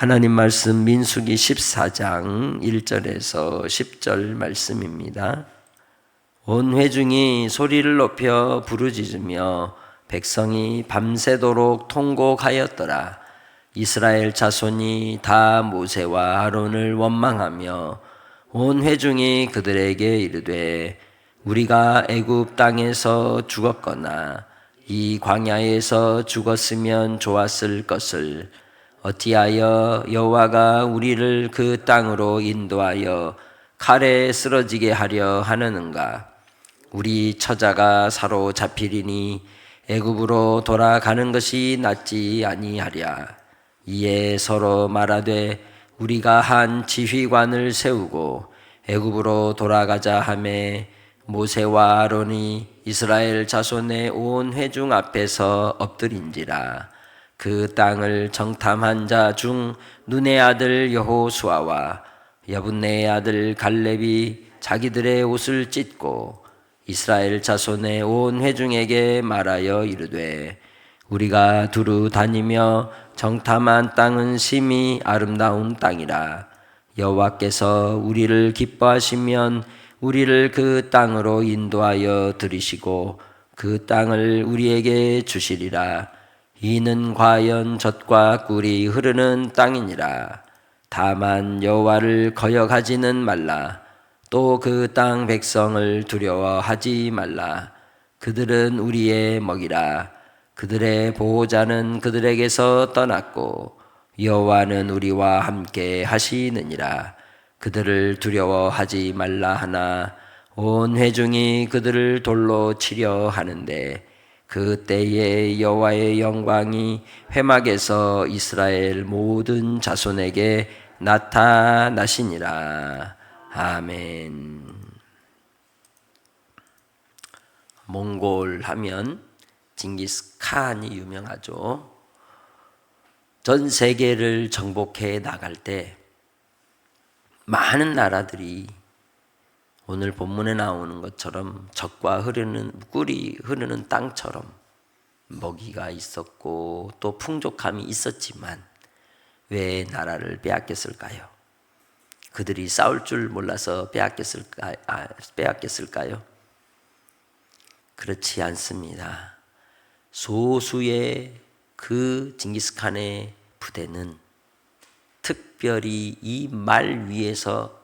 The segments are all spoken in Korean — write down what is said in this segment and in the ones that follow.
하나님 말씀 민수기 14장 1절에서 10절 말씀입니다. 온 회중이 소리를 높여 부르짖으며 백성이 밤새도록 통곡하였더라. 이스라엘 자손이 다 모세와 아론을 원망하며 온 회중이 그들에게 이르되 우리가 애굽 땅에서 죽었거나 이 광야에서 죽었으면 좋았을 것을 어찌하여 여호와가 우리를 그 땅으로 인도하여 칼에 쓰러지게 하려 하느는가? 우리 처자가 사로잡히리니 애굽으로 돌아가는 것이 낫지 아니하랴. 이에 서로 말하되 우리가 한 지휘관을 세우고 애굽으로 돌아가자 하매 모세와 아론이 이스라엘 자손의 온 회중 앞에서 엎드린지라 그 땅을 정탐한 자 중 눈의 아들 여호수아와 여분네의 아들 갈렙이 자기들의 옷을 찢고 이스라엘 자손의 온 회중에게 말하여 이르되 우리가 두루 다니며 정탐한 땅은 심히 아름다운 땅이라. 여호와께서 우리를 기뻐하시면 우리를 그 땅으로 인도하여 들이시고 그 땅을 우리에게 주시리라 이는 과연 젖과 꿀이 흐르는 땅이니라. 다만 여호와를 거역하지는 말라. 또 그 땅 백성을 두려워하지 말라. 그들은 우리의 먹이라. 그들의 보호자는 그들에게서 떠났고 여호와는 우리와 함께 하시느니라. 그들을 두려워하지 말라 하나 온 회중이 그들을 돌로 치려 하는데 그 때에 여호와의 영광이 회막에서 이스라엘 모든 자손에게 나타나시니라. 아멘. 몽골 하면 징기스칸이 유명하죠. 전 세계를 정복해 나갈 때 많은 나라들이 오늘 본문에 나오는 것처럼 적과 흐르는 꿀이 흐르는 땅처럼 먹이가 있었고 또 풍족함이 있었지만 왜 나라를 빼앗겼을까요? 그들이 싸울 줄 몰라서 빼앗겼을까, 아, 빼앗겼을까요? 그렇지 않습니다. 소수의 그 징기스칸의 부대는 특별히 이 말 위에서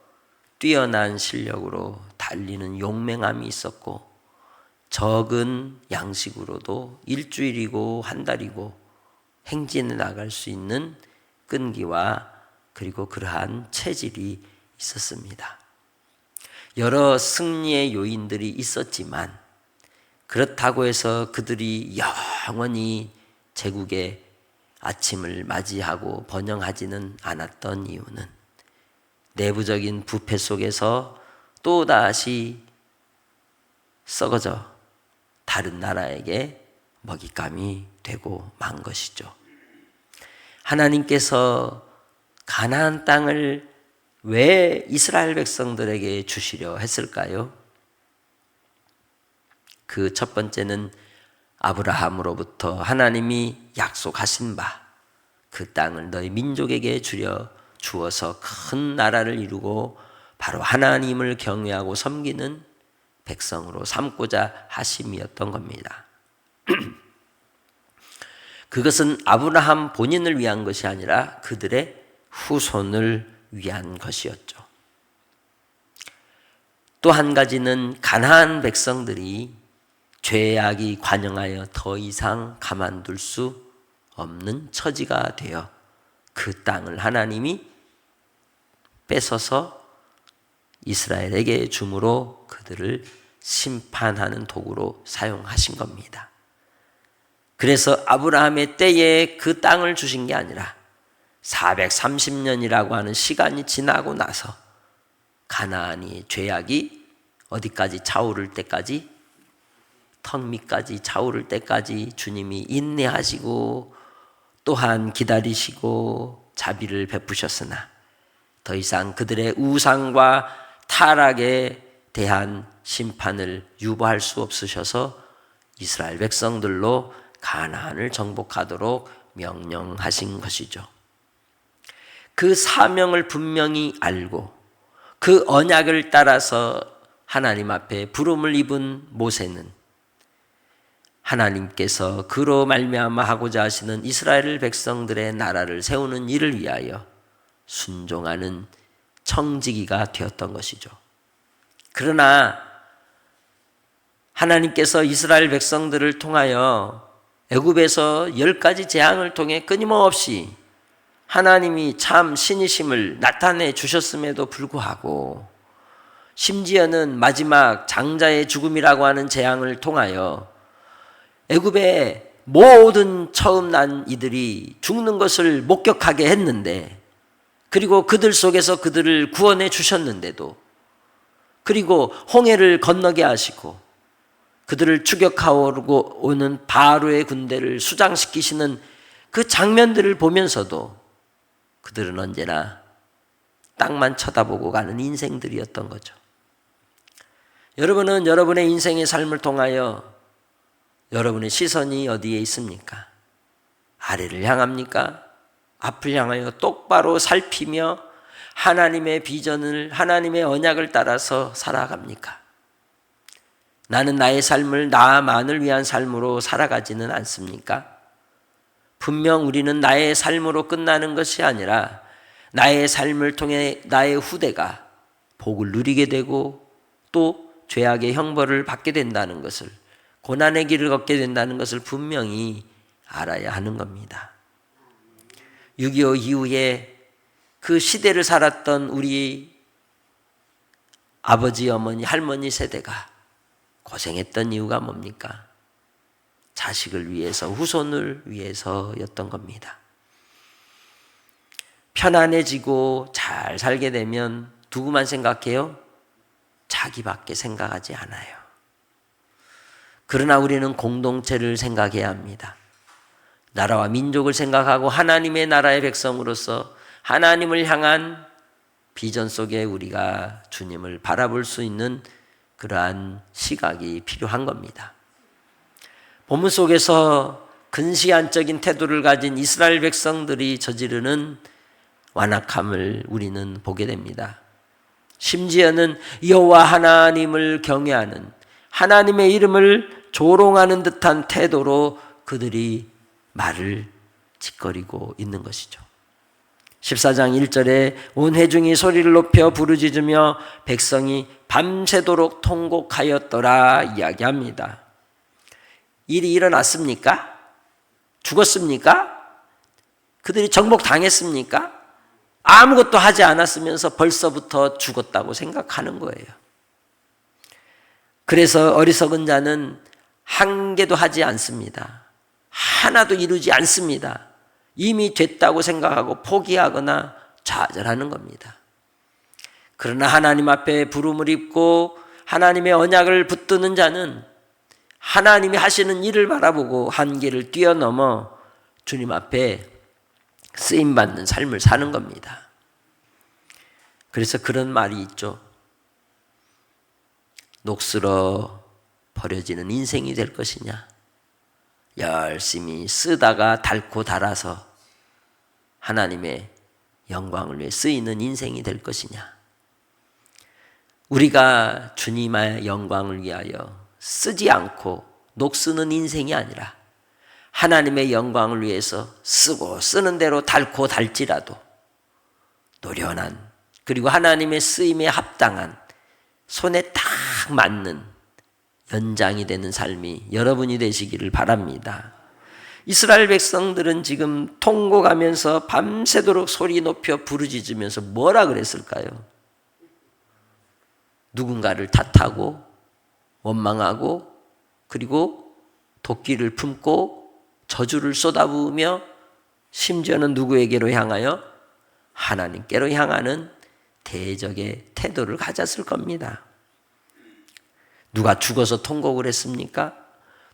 뛰어난 실력으로 달리는 용맹함이 있었고 적은 양식으로도 일주일이고 한 달이고 행진해 나갈 수 있는 끈기와 그리고 그러한 체질이 있었습니다. 여러 승리의 요인들이 있었지만 그렇다고 해서 그들이 영원히 제국의 아침을 맞이하고 번영하지는 않았던 이유는 내부적인 부패 속에서 또다시 썩어져 다른 나라에게 먹잇감이 되고 만 것이죠. 하나님께서 가나안 땅을 왜 이스라엘 백성들에게 주시려 했을까요? 그 첫 번째는 아브라함으로부터 하나님이 약속하신 바 그 땅을 너희 민족에게 주려 주어서 큰 나라를 이루고 바로 하나님을 경외하고 섬기는 백성으로 삼고자 하심이었던 겁니다. 그것은 아브라함 본인을 위한 것이 아니라 그들의 후손을 위한 것이었죠. 또 한 가지는 가나안 백성들이 죄악이 관영하여 더 이상 가만둘 수 없는 처지가 되어 그 땅을 하나님이 뺏어서 이스라엘에게 주므로 그들을 심판하는 도구로 사용하신 겁니다. 그래서 아브라함의 때에 그 땅을 주신 게 아니라 430년이라고 하는 시간이 지나고 나서 가나안이 죄악이 어디까지 차오를 때까지 턱 밑까지 차오를 때까지 주님이 인내하시고 또한 기다리시고 자비를 베푸셨으나 더 이상 그들의 우상과 타락에 대한 심판을 유보할 수 없으셔서 이스라엘 백성들로 가나안을 정복하도록 명령하신 것이죠. 그 사명을 분명히 알고 그 언약을 따라서 하나님 앞에 부름을 입은 모세는 하나님께서 그로 말미암아 하고자 하시는 이스라엘 백성들의 나라를 세우는 일을 위하여 순종하는 청지기가 되었던 것이죠. 그러나 하나님께서 이스라엘 백성들을 통하여 애굽에서 열 가지 재앙을 통해 끊임없이 하나님이 참 신이심을 나타내 주셨음에도 불구하고 심지어는 마지막 장자의 죽음이라고 하는 재앙을 통하여 애굽의 모든 처음 난 이들이 죽는 것을 목격하게 했는데 그리고 그들 속에서 그들을 구원해 주셨는데도 그리고 홍해를 건너게 하시고 그들을 추격하고 오는 바로의 군대를 수장시키시는 그 장면들을 보면서도 그들은 언제나 땅만 쳐다보고 가는 인생들이었던 거죠. 여러분은 여러분의 인생의 삶을 통하여 여러분의 시선이 어디에 있습니까? 아래를 향합니까? 앞을 향하여 똑바로 살피며 하나님의 비전을, 하나님의 언약을 따라서 살아갑니까? 나는 나의 삶을 나만을 위한 삶으로 살아가지는 않습니까? 분명 우리는 나의 삶으로 끝나는 것이 아니라 나의 삶을 통해 나의 후대가 복을 누리게 되고 또 죄악의 형벌을 받게 된다는 것을 고난의 길을 걷게 된다는 것을 분명히 알아야 하는 겁니다. 6.25 이후에 그 시대를 살았던 우리 아버지, 어머니, 할머니 세대가 고생했던 이유가 뭡니까? 자식을 위해서, 후손을 위해서였던 겁니다. 편안해지고 잘 살게 되면 누구만 생각해요? 자기밖에 생각하지 않아요. 그러나 우리는 공동체를 생각해야 합니다. 나라와 민족을 생각하고 하나님의 나라의 백성으로서 하나님을 향한 비전 속에 우리가 주님을 바라볼 수 있는 그러한 시각이 필요한 겁니다. 본문 속에서 근시안적인 태도를 가진 이스라엘 백성들이 저지르는 완악함을 우리는 보게 됩니다. 심지어는 여호와 하나님을 경외하는 하나님의 이름을 조롱하는 듯한 태도로 그들이 말을 짓거리고 있는 것이죠. 14장 1절에 온 회중이 소리를 높여 부르짖으며 백성이 밤새도록 통곡하였더라 이야기합니다. 일이 일어났습니까? 죽었습니까? 그들이 정복 당했습니까? 아무것도 하지 않았으면서 벌써부터 죽었다고 생각하는 거예요. 그래서 어리석은 자는 한 개도 하지 않습니다. 하나도 이루지 않습니다. 이미 됐다고 생각하고 포기하거나 좌절하는 겁니다. 그러나 하나님 앞에 부름을 입고 하나님의 언약을 붙드는 자는 하나님이 하시는 일을 바라보고 한계를 뛰어넘어 주님 앞에 쓰임 받는 삶을 사는 겁니다. 그래서 그런 말이 있죠. 녹슬어 버려지는 인생이 될 것이냐? 열심히 쓰다가 닳고 닳아서 하나님의 영광을 위해 쓰이는 인생이 될 것이냐? 우리가 주님의 영광을 위하여 쓰지 않고 녹쓰는 인생이 아니라 하나님의 영광을 위해서 쓰고 쓰는 대로 닳고 닳지라도 노련한 그리고 하나님의 쓰임에 합당한 손에 딱 맞는 연장이 되는 삶이 여러분이 되시기를 바랍니다. 이스라엘 백성들은 지금 통곡하면서 밤새도록 소리 높여 부르짖으면서 뭐라 그랬을까요? 누군가를 탓하고 원망하고 그리고 도끼를 품고 저주를 쏟아부으며 심지어는 누구에게로 향하여 하나님께로 향하는 대적의 태도를 가졌을 겁니다. 누가 죽어서 통곡을 했습니까?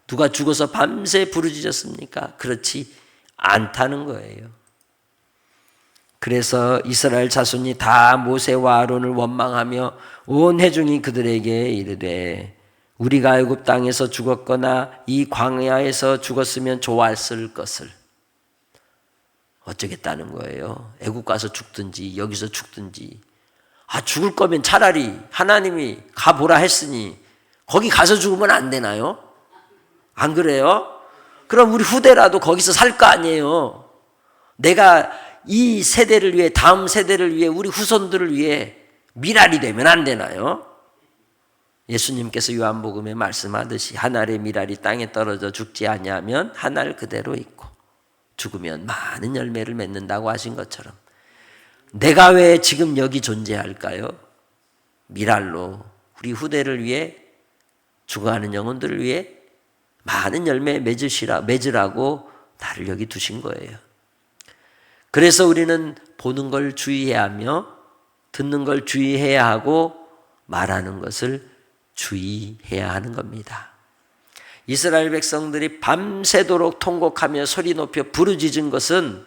누가 죽어서 밤새 부르짖었습니까? 그렇지 않다는 거예요. 그래서 이스라엘 자손이 다 모세와 아론을 원망하며 온 회중이 그들에게 이르되 우리가 애굽 땅에서 죽었거나 이 광야에서 죽었으면 좋았을 것을 어쩌겠다는 거예요. 애국 가서 죽든지 여기서 죽든지. 아 죽을 거면 차라리 하나님이 가보라 했으니 거기 가서 죽으면 안 되나요? 안 그래요? 그럼 우리 후대라도 거기서 살 거 아니에요. 내가 이 세대를 위해 다음 세대를 위해 우리 후손들을 위해 미랄이 되면 안 되나요? 예수님께서 요한복음에 말씀하듯이 한 알의 미랄이 땅에 떨어져 죽지 아니하면 한알 그대로 있고 죽으면 많은 열매를 맺는다고 하신 것처럼 내가 왜 지금 여기 존재할까요? 미랄로 우리 후대를 위해 죽어가는 영혼들을 위해 많은 열매 맺으시라 맺으라고 나를 여기 두신 거예요. 그래서 우리는 보는 걸 주의해야 하며 듣는 걸 주의해야 하고 말하는 것을 주의해야 하는 겁니다. 이스라엘 백성들이 밤새도록 통곡하며 소리 높여 부르짖은 것은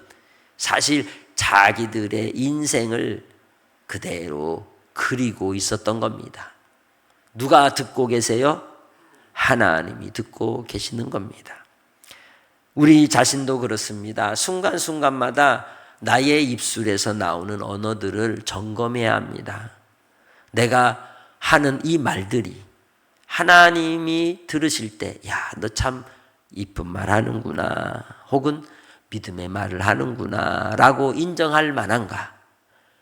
사실 자기들의 인생을 그대로 그리고 있었던 겁니다. 누가 듣고 계세요? 하나님이 듣고 계시는 겁니다. 우리 자신도 그렇습니다. 순간순간마다 나의 입술에서 나오는 언어들을 점검해야 합니다. 내가 하는 이 말들이 하나님이 들으실 때, 야, 너 참 이쁜 말 하는구나. 혹은 믿음의 말을 하는구나. 라고 인정할 만한가?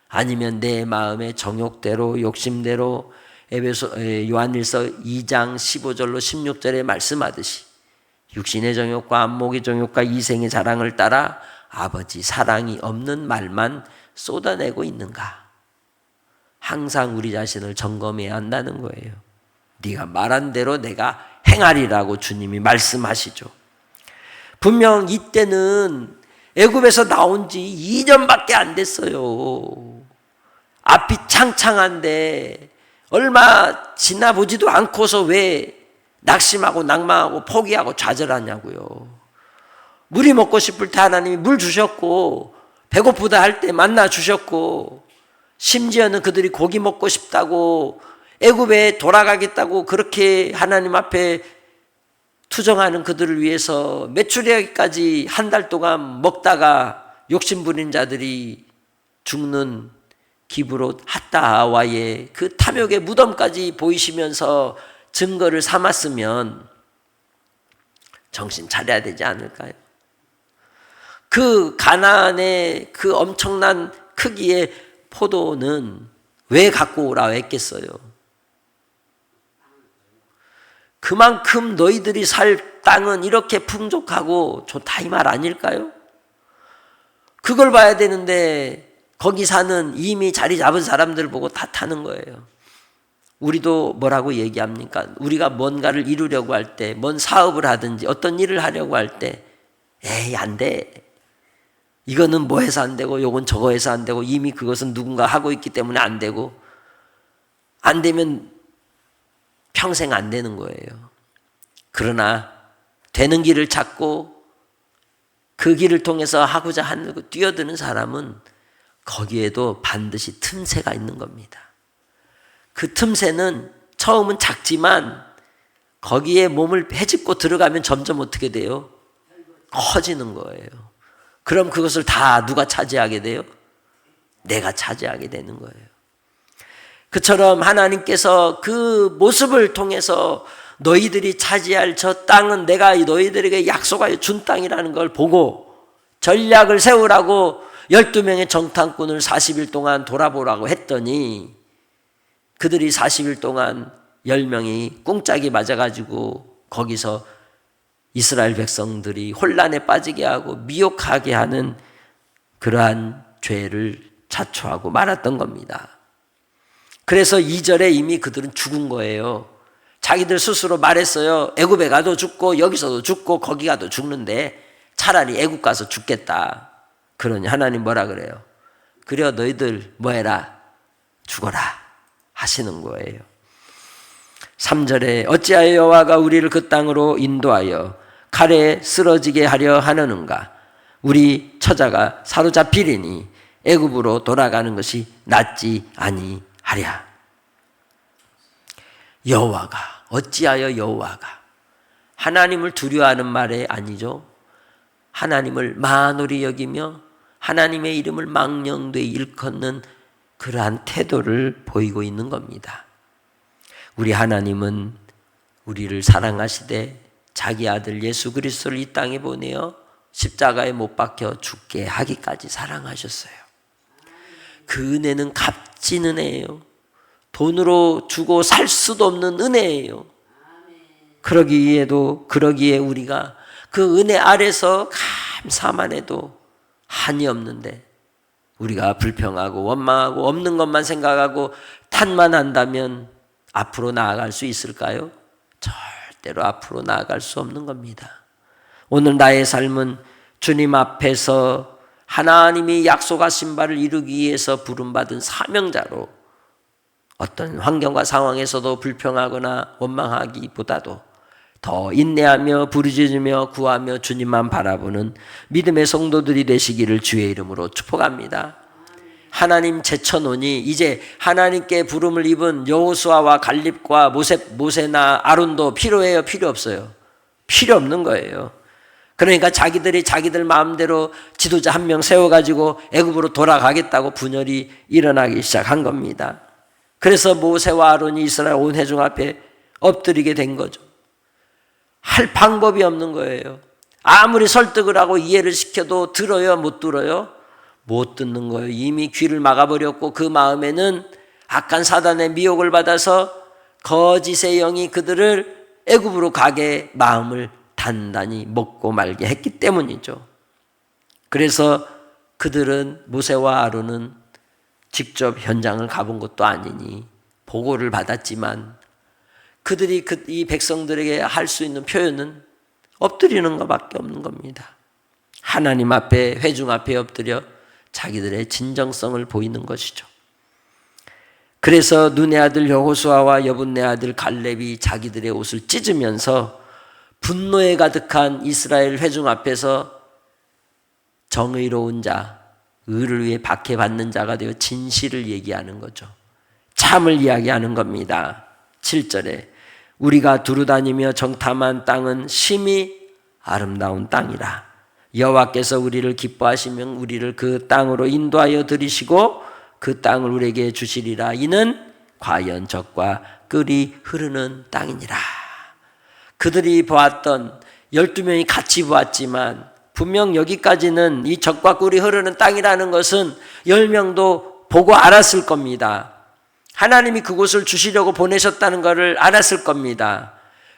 아니면 내 마음의 정욕대로, 욕심대로, 에베소, 요한일서 2장 15절로 16절에 말씀하듯이 육신의 정욕과 안목의 정욕과 이생의 자랑을 따라 아버지 사랑이 없는 말만 쏟아내고 있는가? 항상 우리 자신을 점검해야 한다는 거예요. 네가 말한 대로 내가 행하리라고 주님이 말씀하시죠. 분명 이때는 애굽에서 나온 지 2년밖에 안 됐어요. 앞이 창창한데 얼마 지나 보지도 않고서 왜 낙심하고 낭망하고 포기하고 좌절하냐고요. 물이 먹고 싶을 때 하나님이 물 주셨고 배고프다 할 때 만나 주셨고 심지어는 그들이 고기 먹고 싶다고 애굽에 돌아가겠다고 그렇게 하나님 앞에 투정하는 그들을 위해서 매출하기까지 한 달 동안 먹다가 욕심 부린 자들이 죽는 기브로 핫다와의 그 탐욕의 무덤까지 보이시면서 증거를 삼았으면 정신 차려야 되지 않을까요? 그 가나안의 그 엄청난 크기의 포도는 왜 갖고 오라 했겠어요? 그만큼 너희들이 살 땅은 이렇게 풍족하고 좋다 이 말 아닐까요? 그걸 봐야 되는데 거기 사는 이미 자리 잡은 사람들 보고 다 타는 거예요. 우리도 뭐라고 얘기합니까? 우리가 뭔가를 이루려고 할 때, 뭔 사업을 하든지 어떤 일을 하려고 할 때, 에이, 안 돼. 이거는 뭐 해서 안 되고, 요건 저거 해서 안 되고, 이미 그것은 누군가 하고 있기 때문에 안 되고, 안 되면 평생 안 되는 거예요. 그러나, 되는 길을 찾고, 그 길을 통해서 하고자 하는, 뛰어드는 사람은 거기에도 반드시 틈새가 있는 겁니다. 그 틈새는 처음은 작지만 거기에 몸을 헤집고 들어가면 점점 어떻게 돼요? 커지는 거예요. 그럼 그것을 다 누가 차지하게 돼요? 내가 차지하게 되는 거예요. 그처럼 하나님께서 그 모습을 통해서 너희들이 차지할 저 땅은 내가 너희들에게 약속하여 준 땅이라는 걸 보고 전략을 세우라고 12명의 정탐꾼을 40일 동안 돌아보라고 했더니 그들이 40일 동안 10명이 꿍짝이 맞아가지고 거기서 이스라엘 백성들이 혼란에 빠지게 하고 미혹하게 하는 그러한 죄를 자초하고 말았던 겁니다. 그래서 2절에 이미 그들은 죽은 거예요. 자기들 스스로 말했어요. 애굽에 가도 죽고 여기서도 죽고 거기 가도 죽는데 차라리 애굽 가서 죽겠다. 그러니 하나님 뭐라 그래요? 그래 너희들 뭐해라? 죽어라 하시는 거예요. 3절에 어찌하여 여호와가 우리를 그 땅으로 인도하여 칼에 쓰러지게 하려 하느는가? 우리 처자가 사로잡히리니 애굽으로 돌아가는 것이 낫지 아니하랴. 여호와가 어찌하여 여호와가 하나님을 두려워하는 말이 아니죠. 하나님을 만홀히 여기며 하나님의 이름을 망령되이 일컫는 그러한 태도를 보이고 있는 겁니다. 우리 하나님은 우리를 사랑하시되 자기 아들 예수 그리스도를 이 땅에 보내어 십자가에 못 박혀 죽게 하기까지 사랑하셨어요. 그 은혜는 값진 은혜예요. 돈으로 주고 살 수도 없는 은혜예요. 그러기에도 그러기에 우리가 그 은혜 아래서 감사만 해도 한이 없는데 우리가 불평하고 원망하고 없는 것만 생각하고 탓만 한다면 앞으로 나아갈 수 있을까요? 절대로 앞으로 나아갈 수 없는 겁니다. 오늘 나의 삶은 주님 앞에서 하나님이 약속하신 바를 이루기 위해서 부름받은 사명자로 어떤 환경과 상황에서도 불평하거나 원망하기보다도 더 인내하며 부르짖으며 구하며 주님만 바라보는 믿음의 성도들이 되시기를 주의 이름으로 축복합니다. 하나님 제쳐놓으니 이제 하나님께 부름을 입은 여호수아와 갈립과 모세, 모세나 아론도 필요해요 필요 없어요? 필요 없는 거예요. 그러니까 자기들이 자기들 마음대로 지도자 한 명 세워가지고 애굽으로 돌아가겠다고 분열이 일어나기 시작한 겁니다. 그래서 모세와 아론이 이스라엘 온 회중 앞에 엎드리게 된 거죠 할 방법이 없는 거예요 아무리 설득을 하고 이해를 시켜도 들어요 못 들어요 못 듣는 거예요. 이미 귀를 막아버렸고 그 마음에는 악한 사단의 미혹을 받아서 거짓의 영이 그들을 애굽으로 가게 마음을 단단히 먹고 말게 했기 때문이죠. 그래서 그들은 모세와 아론은 직접 현장을 가본 것도 아니니 보고를 받았지만 그들이 그, 이 백성들에게 할 수 있는 표현은 엎드리는 것밖에 없는 겁니다. 하나님 앞에 회중 앞에 엎드려 자기들의 진정성을 보이는 것이죠. 그래서 눈의 아들 여호수아와 여분네 아들 갈렙이 자기들의 옷을 찢으면서 분노에 가득한 이스라엘 회중 앞에서 정의로운 자, 의를 위해 박해받는 자가 되어 진실을 얘기하는 거죠. 참을 이야기하는 겁니다. 7절에 우리가 두루 다니며 정탐한 땅은 심히 아름다운 땅이라. 여호와께서 우리를 기뻐하시면 우리를 그 땅으로 인도하여 들이시고 그 땅을 우리에게 주시리라. 이는 과연 적과 끓이 흐르는 땅이니라. 그들이 보았던 12명이 같이 보았지만 분명 여기까지는 이 적과 꿀이 흐르는 땅이라는 것은 10명도 보고 알았을 겁니다. 하나님이 그곳을 주시려고 보내셨다는 것을 알았을 겁니다.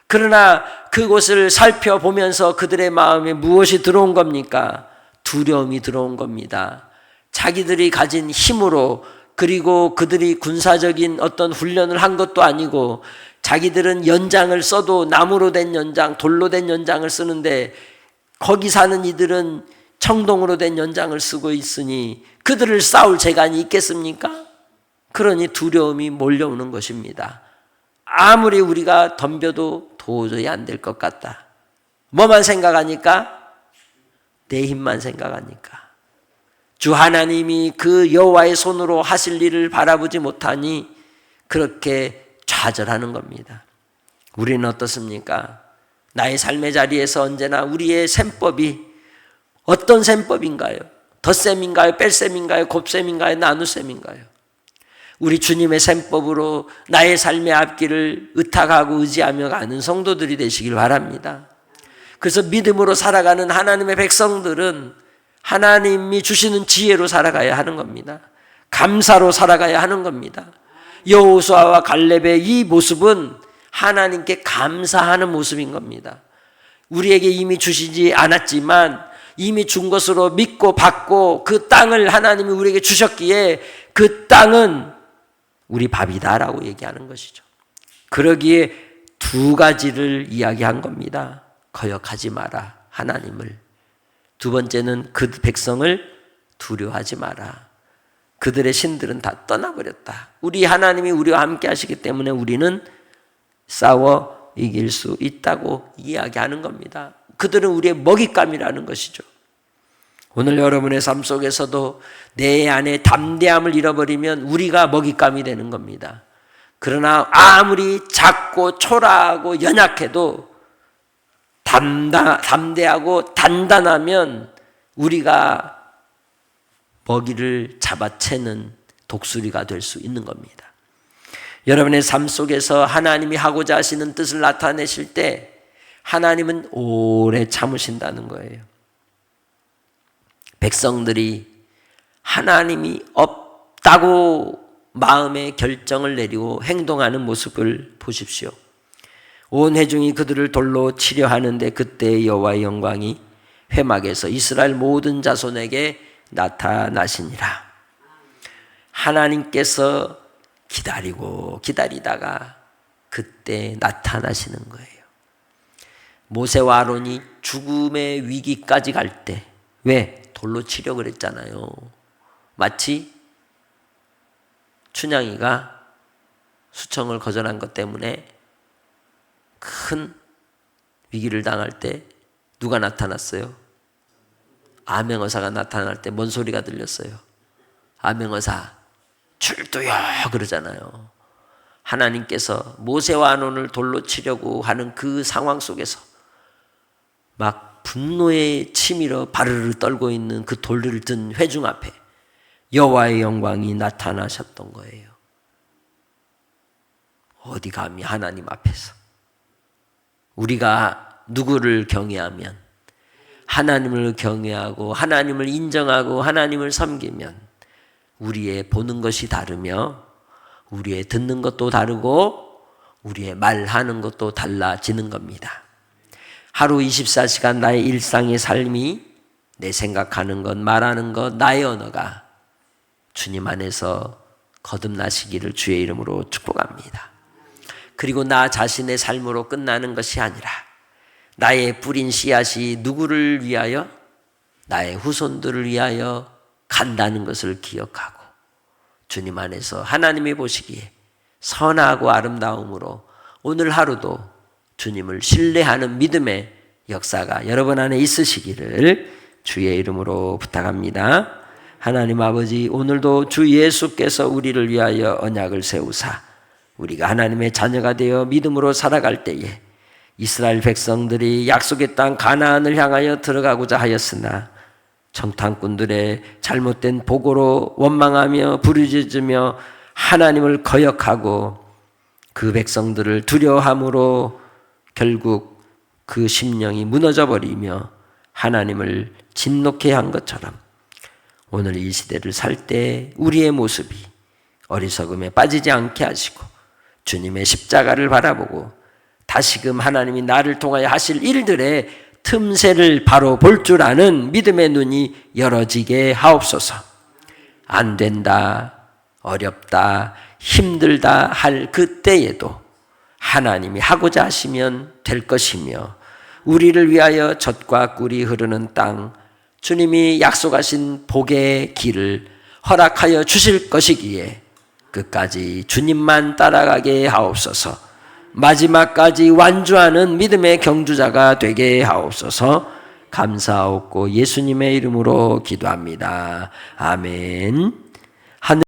그러나 그곳을 살펴보면서 그들의 마음에 무엇이 들어온 겁니까? 두려움이 들어온 겁니다. 자기들이 가진 힘으로 그리고 그들이 군사적인 어떤 훈련을 한 것도 아니고 자기들은 연장을 써도 나무로 된 연장, 돌로 된 연장을 쓰는데 거기 사는 이들은 청동으로 된 연장을 쓰고 있으니 그들을 싸울 재간이 있겠습니까? 그러니 두려움이 몰려오는 것입니다. 아무리 우리가 덤벼도 도저히 안 될 것 같다. 뭐만 생각하니까? 내 힘만 생각하니까. 주 하나님이 그 여호와의 손으로 하실 일을 바라보지 못하니 그렇게 좌절하는 겁니다. 우리는 어떻습니까? 나의 삶의 자리에서 언제나 우리의 셈법이 어떤 셈법인가요? 덧셈인가요? 뺄셈인가요? 곱셈인가요? 나누셈인가요? 우리 주님의 셈법으로 나의 삶의 앞길을 의탁하고 의지하며 가는 성도들이 되시길 바랍니다. 그래서 믿음으로 살아가는 하나님의 백성들은 하나님이 주시는 지혜로 살아가야 하는 겁니다. 감사로 살아가야 하는 겁니다. 여호수아와 갈렙의 이 모습은 하나님께 감사하는 모습인 겁니다. 우리에게 이미 주시지 않았지만 이미 준 것으로 믿고 받고 그 땅을 하나님이 우리에게 주셨기에 그 땅은 우리 밥이다라고 얘기하는 것이죠. 그러기에 두 가지를 이야기한 겁니다. 거역하지 마라. 하나님을. 두 번째는 그 백성을 두려워하지 마라. 그들의 신들은 다 떠나버렸다. 우리 하나님이 우리와 함께 하시기 때문에 우리는 싸워 이길 수 있다고 이야기하는 겁니다. 그들은 우리의 먹잇감이라는 것이죠. 오늘 여러분의 삶 속에서도 내 안에 담대함을 잃어버리면 우리가 먹잇감이 되는 겁니다. 그러나 아무리 작고 초라하고 연약해도 담다, 담대하고 단단하면 우리가 먹이를 잡아채는 독수리가 될 수 있는 겁니다. 여러분의 삶 속에서 하나님이 하고자 하시는 뜻을 나타내실 때 하나님은 오래 참으신다는 거예요. 백성들이 하나님이 없다고 마음의 결정을 내리고 행동하는 모습을 보십시오. 온 회중이 그들을 돌로 치려 하는데 그때 여호와의 영광이 회막에서 이스라엘 모든 자손에게 나타나시니라. 하나님께서 기다리고 기다리다가 그때 나타나시는 거예요. 모세와 아론이 죽음의 위기까지 갈 때, 왜? 돌로 치려 그랬잖아요. 마치 춘향이가 수청을 거절한 것 때문에 큰 위기를 당할 때 누가 나타났어요? 암행어사가 나타날 때 뭔 소리가 들렸어요? 암행어사 출두요 그러잖아요. 하나님께서 모세와 아론을 돌로 치려고 하는 그 상황 속에서 막 분노의 치밀어 바르르 떨고 있는 그 돌들을 든 회중 앞에 여호와의 영광이 나타나셨던 거예요. 어디 감히 하나님 앞에서 우리가 누구를 경외하면 하나님을 경외하고 하나님을 인정하고 하나님을 섬기면 우리의 보는 것이 다르며 우리의 듣는 것도 다르고 우리의 말하는 것도 달라지는 겁니다. 하루 24시간 나의 일상의 삶이 내 생각하는 것, 말하는 것, 나의 언어가 주님 안에서 거듭나시기를 주의 이름으로 축복합니다. 그리고 나 자신의 삶으로 끝나는 것이 아니라 나의 뿌린 씨앗이 누구를 위하여 나의 후손들을 위하여 간다는 것을 기억하고 주님 안에서 하나님이 보시기에 선하고 아름다움으로 오늘 하루도 주님을 신뢰하는 믿음의 역사가 여러분 안에 있으시기를 주의 이름으로 부탁합니다. 하나님 아버지 오늘도 주 예수께서 우리를 위하여 언약을 세우사 우리가 하나님의 자녀가 되어 믿음으로 살아갈 때에 이스라엘 백성들이 약속의 땅 가나안을 향하여 들어가고자 하였으나 정탐꾼들의 잘못된 보고로 원망하며 부르짖으며 하나님을 거역하고 그 백성들을 두려워함으로 결국 그 심령이 무너져 버리며 하나님을 진노케 한 것처럼 오늘 이 시대를 살 때 우리의 모습이 어리석음에 빠지지 않게 하시고 주님의 십자가를 바라보고 다시금 하나님이 나를 통하여 하실 일들의 틈새를 바로 볼 줄 아는 믿음의 눈이 열어지게 하옵소서. 안 된다, 어렵다, 힘들다 할 그때에도 하나님이 하고자 하시면 될 것이며 우리를 위하여 젖과 꿀이 흐르는 땅 주님이 약속하신 복의 길을 허락하여 주실 것이기에 끝까지 주님만 따라가게 하옵소서. 마지막까지 완주하는 믿음의 경주자가 되게 하옵소서. 감사하옵고 예수님의 이름으로 기도합니다. 아멘.